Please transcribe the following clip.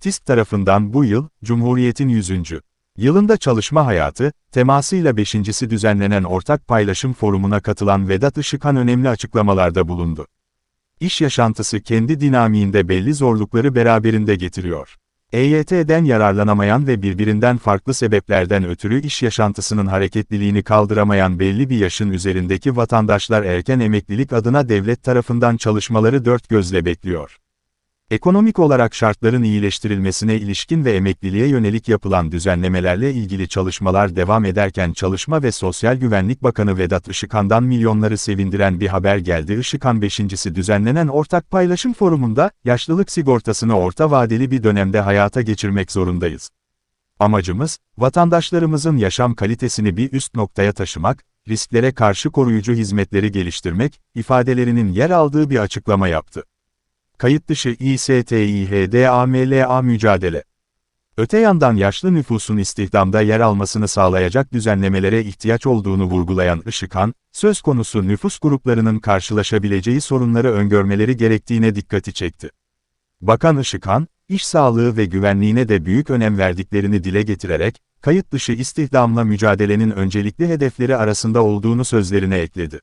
TİSK tarafından bu yıl, Cumhuriyet'in 100. yılında çalışma hayatı, temasıyla beşincisi düzenlenen Ortak Paylaşım Forumu'na katılan Vedat Işıkhan önemli açıklamalarda bulundu. İş yaşantısı kendi dinamiğinde belli zorlukları beraberinde getiriyor. EYT'den yararlanamayan ve birbirinden farklı sebeplerden ötürü iş yaşantısının hareketliliğini kaldıramayan belli bir yaşın üzerindeki vatandaşlar erken emeklilik adına devlet tarafından çalışmaları dört gözle bekliyor. Ekonomik olarak şartların iyileştirilmesine ilişkin ve emekliliğe yönelik yapılan düzenlemelerle ilgili çalışmalar devam ederken Çalışma ve Sosyal Güvenlik Bakanı Vedat Işıkhan'dan milyonları sevindiren bir haber geldi. Işıkhan 5.si düzenlenen Ortak Paylaşım Forumu'nda, yaşlılık sigortasını orta vadeli bir dönemde hayata geçirmek zorundayız. Amacımız, vatandaşlarımızın yaşam kalitesini bir üst noktaya taşımak, risklere karşı koruyucu hizmetleri geliştirmek, ifadelerinin yer aldığı bir açıklama yaptı. Kayıt dışı İSTİHDAMLA mücadele. Öte yandan yaşlı nüfusun istihdamda yer almasını sağlayacak düzenlemelere ihtiyaç olduğunu vurgulayan Işıkhan, söz konusu nüfus gruplarının karşılaşabileceği sorunları öngörmeleri gerektiğine dikkati çekti. Bakan Işıkhan, iş sağlığı ve güvenliğine de büyük önem verdiklerini dile getirerek, kayıt dışı istihdamla mücadelenin öncelikli hedefleri arasında olduğunu sözlerine ekledi.